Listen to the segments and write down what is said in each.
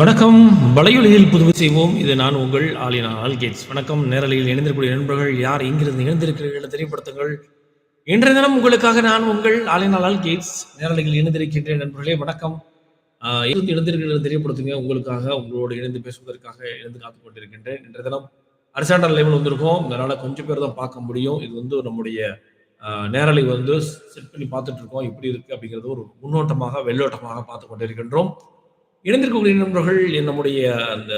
வணக்கம். வலையொலியில் புதுவை செய்வோம். இது நான் உங்கள் ஆலினா ஆல்கேட்ஸ். வணக்கம். நேரலையில் இணைந்திருக்கூடிய நண்பர்கள் யார் எங்கிருந்து இணைந்திருக்கிறீர்கள் தெரியப்படுத்துங்கள். இன்றைய தினம் உங்களுக்காக நான் உங்கள் ஆலினா ஆல்கேட்ஸ் நேரலையில் இணைந்திருக்கின்ற நண்பர்களே வணக்கம். இருந்து இணைந்திருக்கிறது தெரியப்படுத்துங்க. உங்களுக்காக உங்களோடு இணைந்து பேசுவதற்காக இணைந்து காத்து கொண்டிருக்கின்றேன். இன்றைய தினம் அரசாண்டல் லைவில் வந்திருக்கோம். அதனால கொஞ்சம் பேர் தான் பார்க்க முடியும். இது வந்து நம்முடைய நேரலை வந்து செட் பண்ணி பார்த்துட்டு இருக்கோம். இப்படி இருக்கு அப்படிங்கிறது ஒரு முன்னோட்டமாக வெள்ளோட்டமாக பார்த்து கொண்டிருக்கின்றோம். இணைந்திருக்கக்கூடிய நண்பர்கள் நம்முடைய அந்த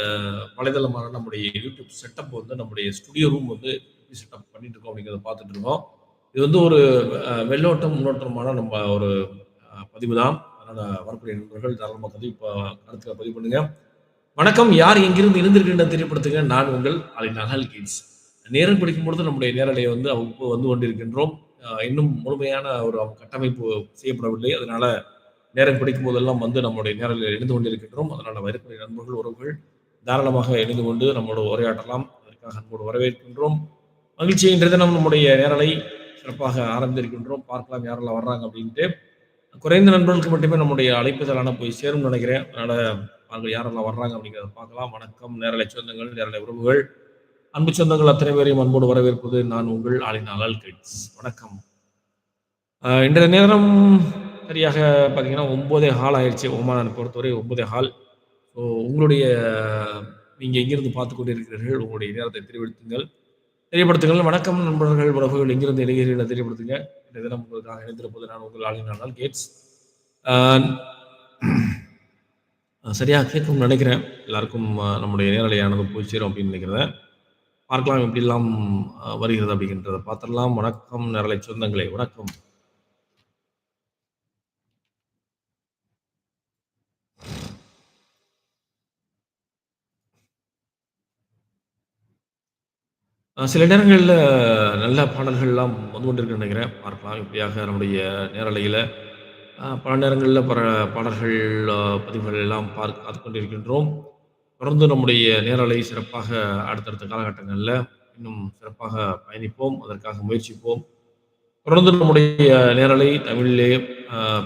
வலைதளமான நம்முடைய யூடியூப் செட்டப் வந்து நம்முடைய ஸ்டுடியோ ரூம் வந்து செட்டப் பண்ணிட்டு இருக்கோம் அப்படிங்கிறத பார்த்துட்டு இருக்கோம் இது வந்து ஒரு வெள்ளோட்டம் முன்னோட்டமான நம்ம ஒரு பதிவு தான் அதனால வரக்கூடிய நண்பர்கள் தாராளமாக பதிவு ப- கருத்துக்களை பதிவு பண்ணுங்க. வணக்கம். யார் எங்கிருந்து இருந்திருக்கின்ற தெரியப்படுத்துங்க. நான் உங்கள் அலிநகல் கீட்ஸ். நேரம் பிடிக்கும் பொழுது நம்முடைய நேரலையை வந்து அவ்வப்போ வந்து கொண்டிருக்கின்றோம். இன்னும் முழுமையான ஒரு கட்டமைப்பு செய்யப்படவில்லை. அதனால நேரம் கிடைக்கும் போதெல்லாம் வந்து நம்முடைய நேரலில் இணைந்து கொண்டிருக்கின்றோம். அதனால் வரக்கூடிய நண்பர்கள் உறவுகள் தாராளமாக இணைந்து கொண்டு நம்மளோட உரையாடலாம் அதற்காக அன்போடு வரவேற்கின்றோம். மகிழ்ச்சி இன்றைய தினம் நம்முடைய நேரலை சிறப்பாக ஆரம்பித்திருக்கின்றோம். பார்க்கலாம் யாரெல்லாம் வர்றாங்க அப்படின்ட்டு. குறைந்த நண்பர்களுக்கு மட்டுமே நம்முடைய அழைப்புதலான போய் சேரும் நினைக்கிறேன். அதனால அவர்கள் யாரெல்லாம் வர்றாங்க அப்படிங்கிறத பார்க்கலாம். வணக்கம். நேரலை சொந்தங்கள் நேரலை உறவுகள். அன்பு சொந்தங்கள் அத்தனை பேரையும் அன்போடு வரவேற்பது நான் உங்கள் ஆளின் அலால் கிட்ஸ். வணக்கம். இன்றைய நேரம் சரியாக பார்த்தீங்கன்னா ஒம்போதே ஹால் ஆயிடுச்சு ஒமானை பொறுத்தவரை ஒன்பதே ஹால். ஸோ உங்களுடைய நீங்கள் எங்கிருந்து பார்த்து கொண்டிருக்கிறீர்கள் உங்களுடைய நேரத்தை தெரிவித்துங்கள். தெரியப்படுத்துங்கள். வணக்கம் நண்பர்கள் உறவுகள் எங்கிருந்து இணைகிறீர்கள் தெரியப்படுத்துங்க. இந்த தினம் உங்களுக்காக இணைந்திருப்பது நான் உங்கள் ஆளினால் கேட்ஸ். சரியாக கேட்கும் நினைக்கிறேன். எல்லாருக்கும் நம்முடைய நேரலையானது போய் சேரும் அப்படின்னு நினைக்கிறேன் பார்க்கலாம் எப்படிலாம் வருகிறது அப்படிங்கிறத பார்த்துடலாம். வணக்கம் நேரலை சொந்தங்களே வணக்கம். சில நேரங்களில் நல்ல பாடல்கள்லாம் வந்து கொண்டிருக்கு நினைக்கிறேன். பார்க்கலாம். இப்படியாக நம்முடைய நேரலையில் பல நேரங்களில் பல பாடல்கள் பதிவுகள் எல்லாம் பார்க்க கொண்டிருக்கின்றோம். தொடர்ந்து நம்முடைய நேரலை சிறப்பாக அடுத்தடுத்த காலகட்டங்களில் இன்னும் சிறப்பாக பயணிப்போம். அதற்காக முயற்சிப்போம். தொடர்ந்து நம்முடைய நேரலை தமிழிலே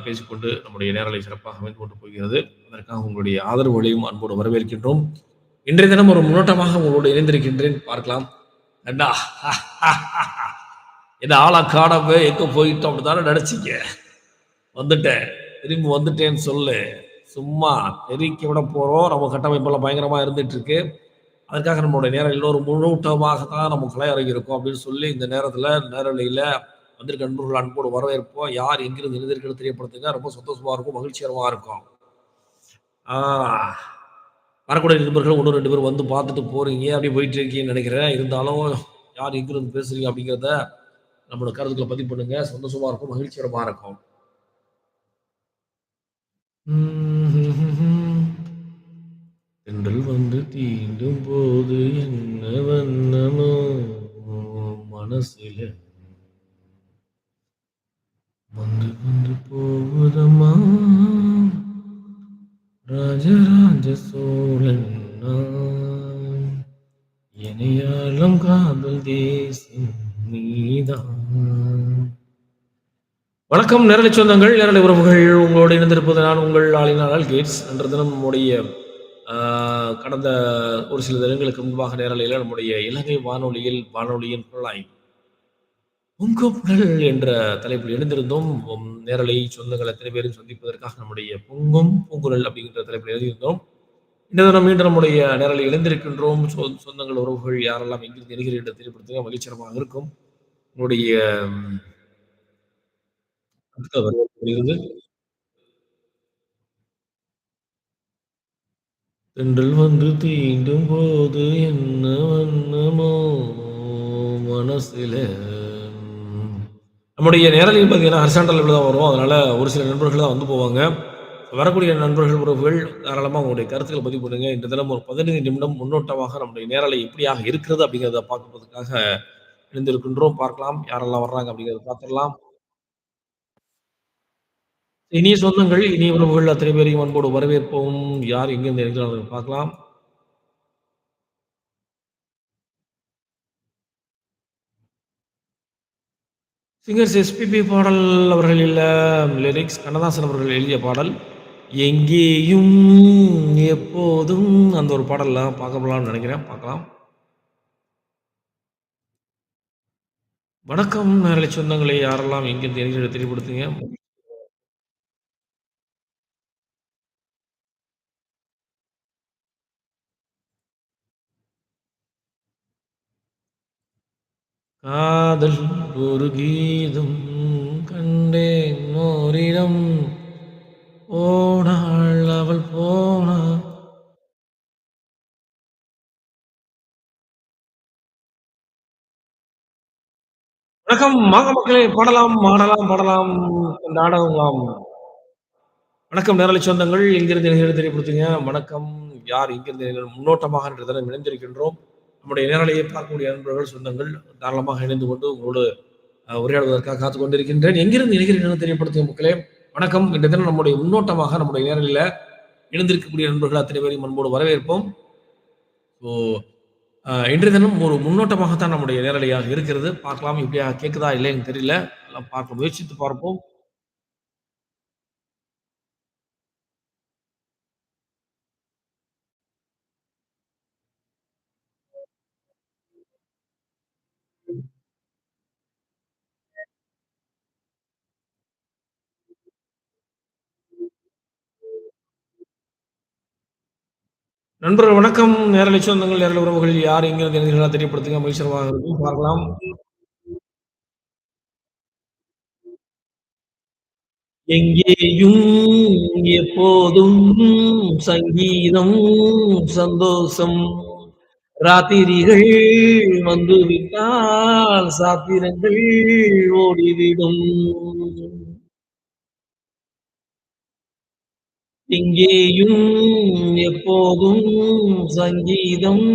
பேசிக்கொண்டு நம்முடைய நேரலை சிறப்பாக அமைந்து கொண்டு போகிறது. அதற்காக உங்களுடைய ஆதரவுகளையும் அன்போடு வரவேற்கின்றோம். இன்றைய தினம் ஒரு முன்னோட்டமாக உங்களோடு இணைந்திருக்கின்றேன். பார்க்கலாம். என்ன என்ன ஆளை காணாம எங்க போயிட்டோம் அப்படிதானே நினைச்சிங்க? வந்துட்டேன். திரும்பி வந்துட்டேன்னு சொல்லு. சும்மா தெரிவிக்க விட போறோம். நம்ம கட்டமைப்பெல்லாம் பயங்கரமா இருந்துட்டு இருக்கு அதுக்காக நம்மளுடைய நேரம் இன்னொரு முன்னூட்டமாக தான் நம்ம கலை இருக்கோம் அப்படின்னு சொல்லி இந்த நேரத்தில் நேரலையில் வந்திருக்க நண்பர்கள் அன்போடு வரவேற்போம். யார் எங்கிருந்து எழுதியிருக்கிறது தெரியப்படுத்துங்க. ரொம்ப சந்தோஷமாக இருக்கும். மகிழ்ச்சிகரமா இருக்கும். ஆ. வரக்கூடிய நண்பர்கள் ஒன்று ரெண்டு பேர் வந்து பார்த்துட்டு போறீங்க அப்படி போயிட்டு இருக்கீங்கன்னு நினைக்கிறேன். இருந்தாலும் யார் எங்கிருந்து பேசுறீங்க அப்படிங்கிறத நம்மளோட கருத்துக்களை பதிவு பண்ணுங்க. சந்தோஷமா இருக்கும் மகிழ்ச்சிகரமா இருக்கும். தென்றல் வந்து தீண்டும் போது என்ன வண்ணமோ மனசுல? வந்து வந்து போகுதம்மா? ராஜரா சோழன் இணையாளம் காதல் தேசம் நீதான். வணக்கம் நேரலை சொந்தங்கள் நேரலை உறவுகள். உங்களோடு இணைந்திருப்பது நான் உங்கள் ஆளினால் கேட்ஸ். என்ற தினம் நம்முடைய ஆஹ், கடந்த ஒரு சில தினங்களுக்கு முன்பாக நேரலையில் நம்முடைய இலங்கை வானொலியில் வானொலியின் குழாய் பொங்குப்புகள் என்ற தலைப்பில் எழுந்திருந்தோம். நேரலை சொந்தங்கள் எத்தனை பேரும் சந்திப்பதற்காக நம்முடைய பொங்கும் பூங்குழல் அப்படிங்கிற தலைப்பில் எழுதியிருந்தோம். இந்த தினம் மீண்டும் நம்முடைய நேரில் இணைந்திருக்கின்றோம். சொந்தங்கள் உறவுகள் யாரெல்லாம் எங்கிருந்து இணைகிறீர்கள் தெரியப்படுத்துங்க. மகிழ்ச்சிகரமாக இருக்கும். உங்களுடைய உம், தென்றல் வந்து தீண்டும் போது என்ன வண்ணமோ மனசில? நம்முடைய நேரலையும் பார்த்தீங்கன்னா ஹரிசாண்டல் தான் வரும் அதனால ஒரு சில நண்பர்கள் தான் வந்து போவாங்க. வரக்கூடிய நண்பர்கள் உறவுகள் தாராளமாக உங்களுடைய கருத்துக்களை பதிவு பண்ணுங்க. இந்த தினம் ஒரு பதினைந்து நிமிடம் முன்னோட்டமாக நம்முடைய நேரலை எப்படியாக இருக்கிறது அப்படிங்கிறத பார்க்கறதுக்காக இணைந்திருக்கின்றோம். பார்க்கலாம். யாரெல்லாம் வர்றாங்க அப்படிங்கிறத பார்த்துடலாம். இனிய சொந்தங்கள் இனிய உறவுகள் அத்தனை பேரையும் அன்போடு வரவேற்போம். யார் எங்கிருந்து இருக்கிறார்கள் பார்க்கலாம். சிங்கர்ஸ் எஸ்பிபி பாடல் அவர்கள் இல்ல லிரிக்ஸ் கண்ணதாசன் அவர்கள் எழுதிய பாடல். எங்கேயும் எப்போதும் அந்த ஒரு பாடல்லாம் பார்க்கப்படலாம்னு நினைக்கிறேன். பார்க்கலாம். வணக்கம் நேரலை சொந்தங்களே! யாரெல்லாம் எங்கிருந்து எண்கிறீர்கள் தெரியப்படுத்துங்க. காதல் ஒரு கீதம் கண்டேன் ஓரிடம் போனாள் அவள் போனா வணக்கம் வாங்க மக்களே! பாடலாம், ஆடலாம், பாடலாம், நாடகம் வணக்கம் நேரலை சொந்தங்கள் எங்கிருந்து நிகழ்வு தெரியப்படுத்துங்க. வணக்கம். யார் எங்கிருந்து முன்னோட்டமாக இன்றைய தினம் இணைந்திருக்கின்றோம். நம்முடைய நேரலையை பார்க்கக்கூடிய நண்பர்கள், சொந்தங்கள் தாராளமாக இணைந்து கொண்டு உங்களோடு உரையாடுவதற்காக காத்துக் கொண்டிருக்கின்றேன். எங்கிருந்து இணைகிறீர்கள் தெரியப்படுத்துங்க மக்களே! வணக்கம். இன்றைய தினம் நம்முடைய முன்னோட்டமாக நம்முடைய நேரலில் இணைந்திருக்கக்கூடிய நண்பர்கள் அத்தனை பேரையும் அன்போடு வரவேற்போம். ஸோ இன்றைய தினம் ஒரு முன்னோட்டமாகத்தான் நம்முடைய நேரலையாக இருக்கிறது. பார்க்கலாம் இப்படியா கேட்குதா இல்லைன்னு தெரியல. எல்லாம் பார்க்க முயற்சித்து பார்ப்போம். நண்பர்கள் வணக்கம். நேரலை சொந்தங்கள், நேரலை உறவுகளில் யார் எங்கிருந்து இணைகிறீர்களோ தெரியப்படுத்துங்க. மகிழ்ச்சிகரமாக இருக்கும். பார்க்கலாம். எங்கேயும் எப்போதும் சங்கீதம் சந்தோஷம். ராத்திரிகள் வந்துவிட்டால் சாத்திரங்கள் ஓடிவிடும். இங்கேயும் எப்போதும் சங்கீதம்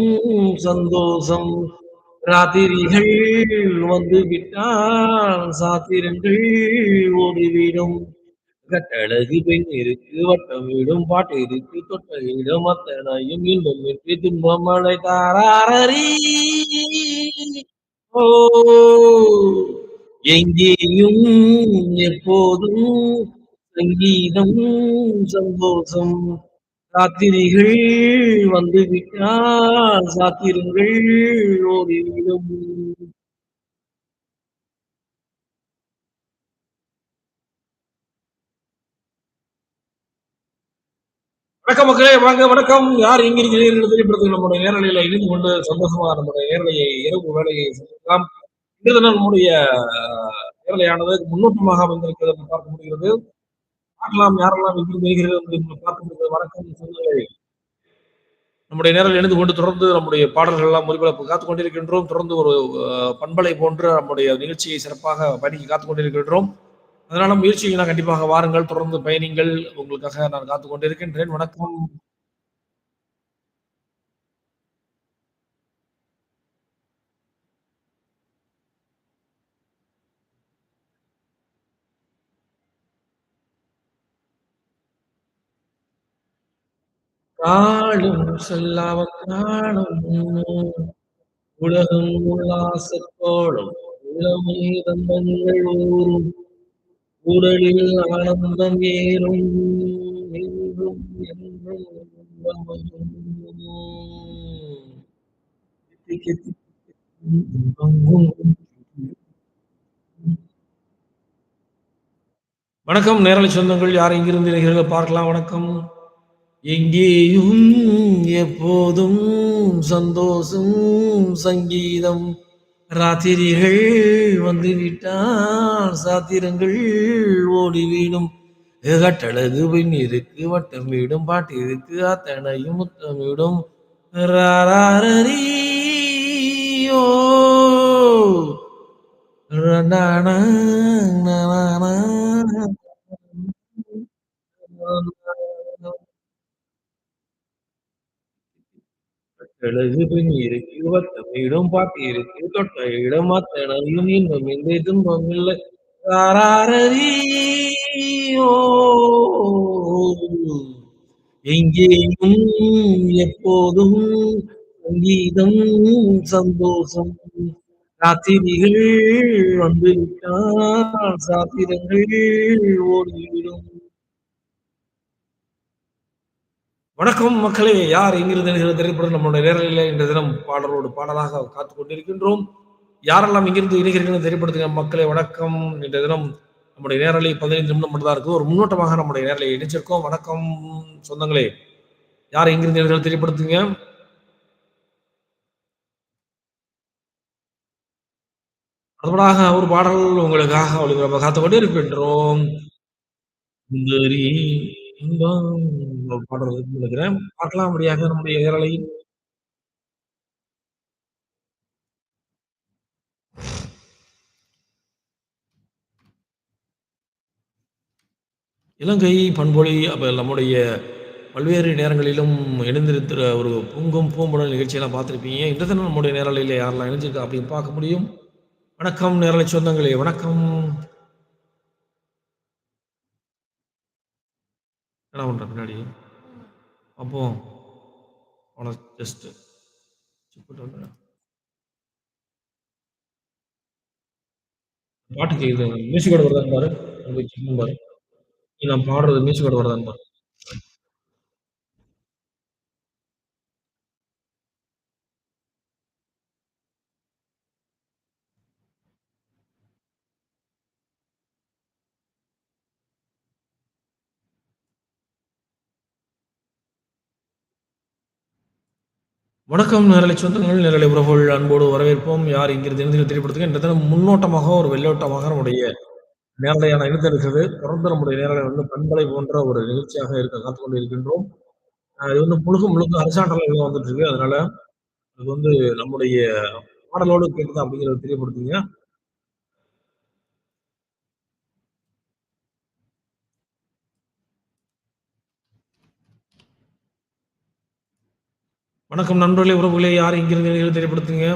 சந்தோஷம். ராத்திரிகள் வந்து விட்டால் சாத்திரங்கள் ஓடிவிடும். கட்டழகு பெண் இருக்கு, வட்டம் விடும் பாட்டு இருக்கு, தொட்ட இடம் அத்தனையும் இன்பம் இருக்கு துன்பம் மழை தாராரரி. ஓ! எங்கேயும் எப்போதும் சங்கீதம் சந்தோஷம். ராத்திரிகள் வந்துவிட்டால் சாத்திரங்கள் ஓரிடம் வணக்கம் மக்களே! வாங்க வணக்கம். யார் எங்க இருக்கிறீர்கள் என்று நம்முடைய நேரலையில இணைந்து கொண்டு சந்தோஷமா நம்முடைய நேரலையை இரவு வேலையை சந்திக்கலாம். இன்று நம்முடைய நேரலையானது முன்னோட்டமாக வந்திருக்கிறது என்று பார்க்க முடிகிறது. பார்க்கலாம் யாரெல்லாம் எப்படி இணைகிறீர்கள் பார்த்துக்கிறது வணக்கம் சொந்தங்களே! நம்முடைய நேரில் இணைந்து கொண்டு தொடர்ந்து நம்முடைய பாடல்கள் எல்லாம் ஒலிபரப்ப காத்துக் கொண்டிருக்கின்றோம். தொடர்ந்து ஒரு பண்பலை போன்று நம்முடைய நிகழ்ச்சியை சிறப்பாக பயணிக்க காத்துக் கொண்டிருக்கின்றோம். அதனால நான் கண்டிப்பாக வாருங்கள். தொடர்ந்து பயணிங்கள். உங்களுக்காக நான் காத்துக் கொண்டிருக்கின்றேன். வணக்கம். காலம் சொல்லாவ காணும் உலகம் உல்லாசத்தோடும் இளமை தந்தங்கள் ஊரும். உடலில் ஆனந்தம் ஏறும். என்றும் என்றும் வணக்கம் நேரலை சொந்தங்கள் யார் இங்கிருந்து பார்க்கலாம். வணக்கம். எங்கேயும் எப்போதும் சந்தோஷம் சங்கீதம். ராத்திரிகள் வந்துவிட்டால் சாத்திரங்கள் ஓடிவிடும். கட்டழகு பெண் இருக்கு, வட்டம் வீடும் பாட்டு இருக்கு, அத்தனையும் முத்தமிடும். ராராரரி ஓ! எழுது நனானா கட்டழகு பெண் இருக்கு, வட்டம் பாட்டு இருக்கு, தொட்ட இடம் அத்தனையும் இன்பமின்றி துன்பம் இல்லை. ராராரரி எங்கேயும் எப்போதும் சங்கீதம் சந்தோஷம். ராத்திரிகள் வந்துவிட்டால் சாத்திரங்கள் ஓடிவிடும். வணக்கம் மக்களே! யார் எங்கிருந்து என்கிற திரைப்படம் நம்மளுடைய நேரலில் இன்றைய தினம் பாடலோடு பாடலாக காத்துக் கொண்டிருக்கின்றோம். யாரெல்லாம் இங்கிருந்து இணைகிறீர்கள் திரைப்படத்துக்கு மக்களே வணக்கம். இன்றைய தினம் நம்முடைய நேரலை 15 நிமிடம் மட்டும் தான் ஒரு முன்னோட்டமாக நம்முடைய நேரலை இணைச்சிருக்கோம். வணக்கம் சொந்தங்களே! யார் எங்கிருந்து இணைகிறீர்கள் தெரியப்படுத்துங்க. அடுத்தபடியாக ஒரு பாடல் உங்களுக்காக ஒளிபரப்ப காத்துக் கொண்டிருக்கின்றோம். இன்பம் ஒரு பாடல் பார்க்கலாம் அப்படியாக நம்முடைய நேரலையில். இலங்கை பண்பொழி அப்போ நம்முடைய பல்வேறு நேரங்களிலும் இணைந்திருக்கிற ஒரு பொங்கும் பூம்புணல் நிகழ்ச்சியெல்லாம் பார்த்திருப்பீங்க. இன்று தினம் நம்முடைய நேரலையில் யாரெல்லாம் இணைஞ்சிருக்கா அப்படின்னு பார்க்க முடியும். வணக்கம் நேரலை சொந்தங்களே! வணக்கம். என்ன பண்ற பின்னாடி? அப்போ அவனை ஜஸ்ட் பாட்டு கேக்குது. மியூசிக்கோட வருதான்னு பாரு. உங்களுக்கு பாரு. நான் பாடுறது மியூசிக்கோட வருதான்னு பாரு. வணக்கம் நேரலை சொந்தங்கள், நேரலை உறவுகள் அன்போடு வரவேற்போம். யார் இங்கிருந்து இணைந்து தெரியப்படுத்துங்க. இந்த தினம் முன்னோட்டமாக, ஒரு வெள்ளோட்டமாக நம்முடைய நேரலையான இணைந்திருக்கிறது. தொடர்ந்து நம்முடைய நேரலை வந்து பண்பலை போன்ற ஒரு நிகழ்ச்சியாக இருக்க காத்துக்கொண்டு இருக்கின்றோம். இது வந்து முழுக்க முழுக்க ஹரிசாண்டல்ல வந்துட்டு இருக்கு. அதனால அது வந்து நம்முடைய பாடலோடு கேட்டுதான் அப்படிங்கிறத தெரியப்படுத்துங்க. வணக்கம் நண்பர்களே, உறவுகளே! யார் இங்கிருந்து தெரியப்படுத்துங்க.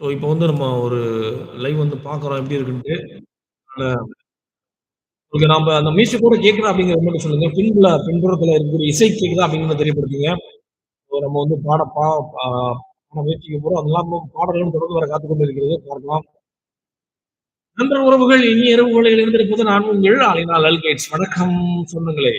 ஸோ இப்போ வந்து நம்ம ஒரு லைவ் வந்து பார்க்குறோம் எப்படி இருக்குன்ட்டு. அதனால உங்களுக்கு நாம அந்த மியூசிக்கோட கேட்குதா அப்படிங்கிற மாதிரி சொல்லுங்க. பின்புல பின்புறத்தில் இருக்கிற இசை கேட்குதா அப்படிங்கிறத தெரியப்படுத்துங்க. நம்ம வந்து பாட பா முயற்சிக்க போகிறோம் அதெல்லாம் இல்லாம பாடல்களும் தொடர்ந்து வர காத்து கொண்டு இருக்கிறது. பார்க்கலாம். நண்பர் உறவுகள் இனி இரவு வேளையில் இருந்திருப்பது நான் உங்கள் ஆலினால் அல்கேட்ஸ். வணக்கம் சொன்னங்களே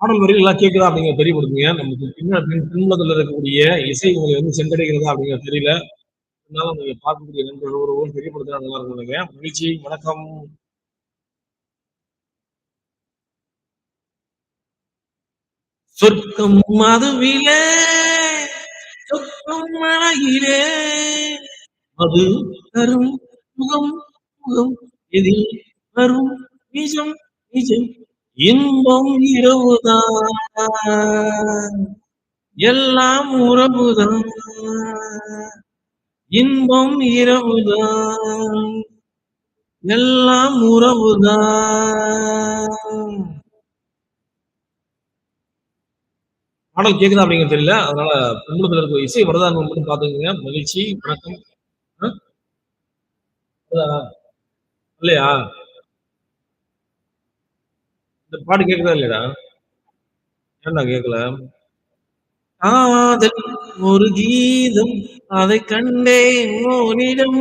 பாடல் வரிகள்லாம் கேட்குதா அப்படிங்கிறத தெரியப்படுத்துங்க. நமக்கு பின்னாடி பின்புலத்தில் இருக்கக்கூடிய இசை உங்களை வந்து சென்றடைகிறதா அப்படிங்கிறது தெரியல. அதனால நீங்க பார்க்கக்கூடிய நண்பர்கள் உறவுகள் தெரியப்படுத்தினா நல்லா இருக்கும் நினைக்கிறேன். மகிழ்ச்சி. வணக்கம். சொர்க்கம் மதுவிலே சொர்க்கம் மழையிலே மது தரும் முகம் முகம் எதில் வரும் நிஜம் நிஜம் இன்பம் இரவுதான் எல்லாம் உறவுதான் இன்பம் இரவுதான் எல்லாம் உறவுதான் பாடல் கேக்குதா அப்படிங்கிறது தெரியல. அதனால பின்புலத்துல இருக்க இசை வரதான் மட்டும் பாத்துக்கோங்க மகிழ்ச்சி. வணக்கம். இல்லையா? இந்த பாட்டு கேட்குதா இல்லையடா ஏன்டா கேட்கல? காதல் ஒரு கீதம் அதை கண்டே ஓரிடம்.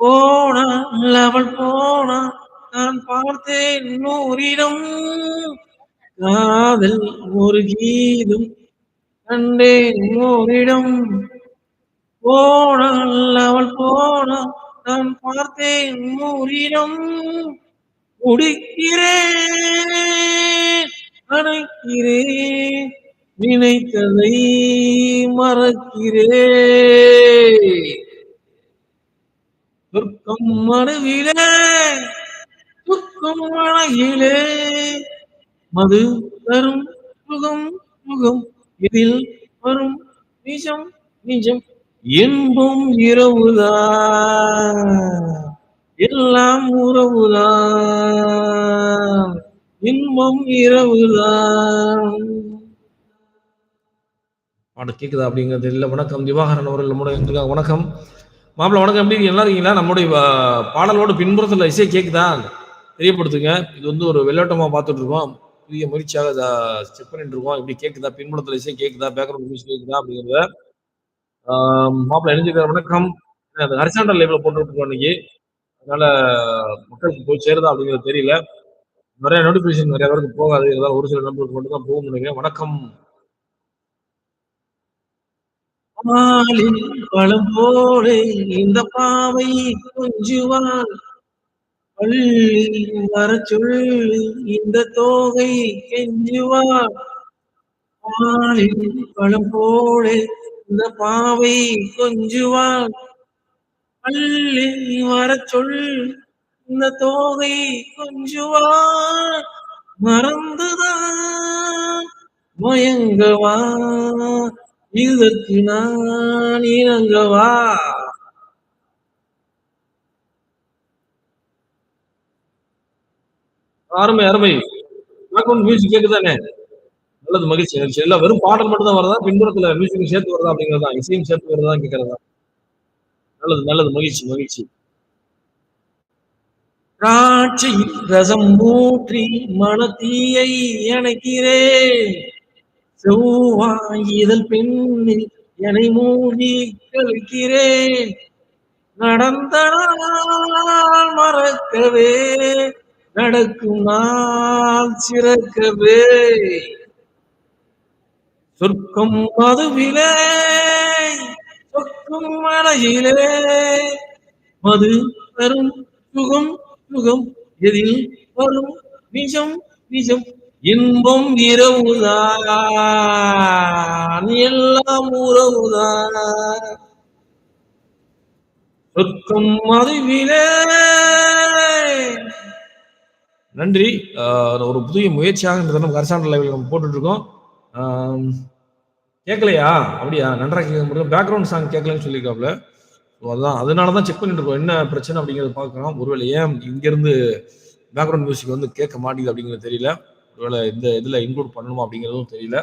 போனால் அவள் போனாள் நான் பார்த்தேன் நூறிடம். காதல் ஒரு கீதம் கண்டே ஓரிடம். போனால் அவள் போனாள் நான் பார்த்தேன் நூறிடம். முடிக்கிறேன் அணைக்கிறேன் நினைத்ததை மறக்கிறேன். சொர்க்கம் மடுவிலே துக்கம் மழையிலே மது தரும் சுகம் சுகம் இதில் வரும் நிஜம் நிஜம் இன்பம் இரவுதான் எல்லாம் உறவுதான் இன்பம் இரவுதான் பாட்டு கேக்குதா அப்படிங்கிறது இல்லை வணக்கம் திவாகரன் அவர்கள் நம்முடைய இருந்திருக்காங்க. வணக்கம். மாப்பிள்ள வணக்கம். எப்படி இருக்கீங்க? நல்லா இருக்கீங்களா? நம்முடைய பாடலோட பின்புறத்துல இசை கேக்குதா? தெரியப்படுத்துங்க. இது வந்து ஒரு வெள்ளோட்டமா பார்த்துட்டு இருக்கோம். புதிய முயற்சியாக செக் பண்ணிட்டு இருக்கோம். இப்படி கேக்குதா? பின்புறத்துல இசை கேக்குதா? பேக்ரவுண்ட் மியூசிக் கேக்குதா? அப்படிங்கிறத. மாப்பிள்ள மாப்பிள வணக்கம். அது ஹரிசாண்டல் லைவ்ல போட்டு விட்டுருக்கோம் இன்னைக்கு. அதனால மக்களுக்கு போய் சேருதா அப்படிங்கிறது தெரியல. நிறைய நோட்டிபிகேஷன் நிறைய பேருக்கு போகாது. ஏதாவது ஒரு சில நம்பருக்கு மட்டும் தான் போகும் நினைக்கிறேன். வணக்கம். பழம் போலே இந்த பாவை கொஞ்சுவான். பள்ளி வர சொல்லி இந்த தோகை கெஞ்சுவான். மாலின் பழம் போலே இந்த பாவை கொஞ்சுவான். பள்ளி வர சொல் இந்த தோகை கொஞ்சுவா மறந்துதான் மயங்கவா இதற்கு நான் இணங்கவா அருமை அருமை. பேக்ரவுண்ட் மியூசிக் கேக்குதானே? நல்லது மகிழ்ச்சி மகிழ்ச்சி. எல்லாம் வெறும் பாடல் மட்டும் தான் வருதா? பின்புறத்துல மியூசிக் சேர்த்து வருதா அப்படிங்கறதா? இசையும் சேர்த்து வருதா கேட்கறதா நல்லது நல்லது. மகிழ்ச்சி மகிழ்ச்சி. திராட்சை ரசம் ஊற்றி மனத்தீயை அணைக்கிறேன். செவ்வாய் இதழ் பெண்ணில் என்னை மூடி கழிக்கிறே நடந்த மறக்கவே நடக்கும் நாள் சிறக்கவே. சொர்க்கம் மதுவிலே சொர்க்கம் மலையிலே மது வரும் சுகம் சுகம் எதில் வரும்? நிஜம் நிஜம் இன்பம் இரவுதான் எல்லாம் உறவுதான். சொர்க்கம் மதுவிலே. நன்றி. ஆஹ் ஒரு புதிய முயற்சியாக இந்த தினம் கரசாண்ட லைவில் நம்ம போட்டுட்டு இருக்கோம். கேட்கலையா அப்படியா? நன்றாக கேட்க முடியும் பேக்ரவுண்ட் சாங் கேட்கலன்னு சொல்லியிருக்காப்ல. அதுதான் அதனால தான் செக் பண்ணிட்டு இருக்கோம். என்ன பிரச்சனை அப்படிங்கிறத பார்க்கலாம். ஒருவேளை ஏன் இங்கேருந்து பேக்ரவுண்ட் மியூசிக் வந்து கேட்க மாட்டேங்குது அப்படிங்கிறது தெரியல. ஒருவேளை இந்த இதில் இன்க்ளூட் பண்ணணுமா அப்படிங்கிறதும் தெரியல.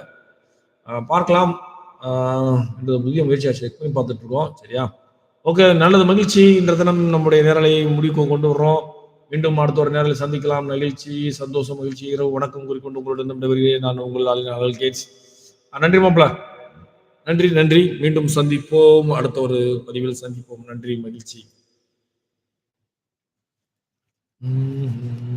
பார்க்கலாம். இந்த புதிய முயற்சியாக செக் பண்ணி பார்த்துட்டு இருக்கோம். சரியா? ஓகே நல்லது மகிழ்ச்சி. இன்ற தினம் நம்முடைய நேரலை முடிவுக்கு கொண்டு வர்றோம். மீண்டும் அடுத்த ஒரு நேரில் சந்திக்கலாம். நிகழ்ச்சி சந்தோஷம் மகிழ்ச்சி. இரவு வணக்கம் கூறிக்கொண்டு உங்களுடன் விடைபெறுகிறேன். நான் உங்கள் ஆளுநர் கேட்ஸ். நன்றி மாப்பிள்ள நன்றி நன்றி. மீண்டும் சந்திப்போம். அடுத்த ஒரு பதிவில் சந்திப்போம். நன்றி மகிழ்ச்சி. உம்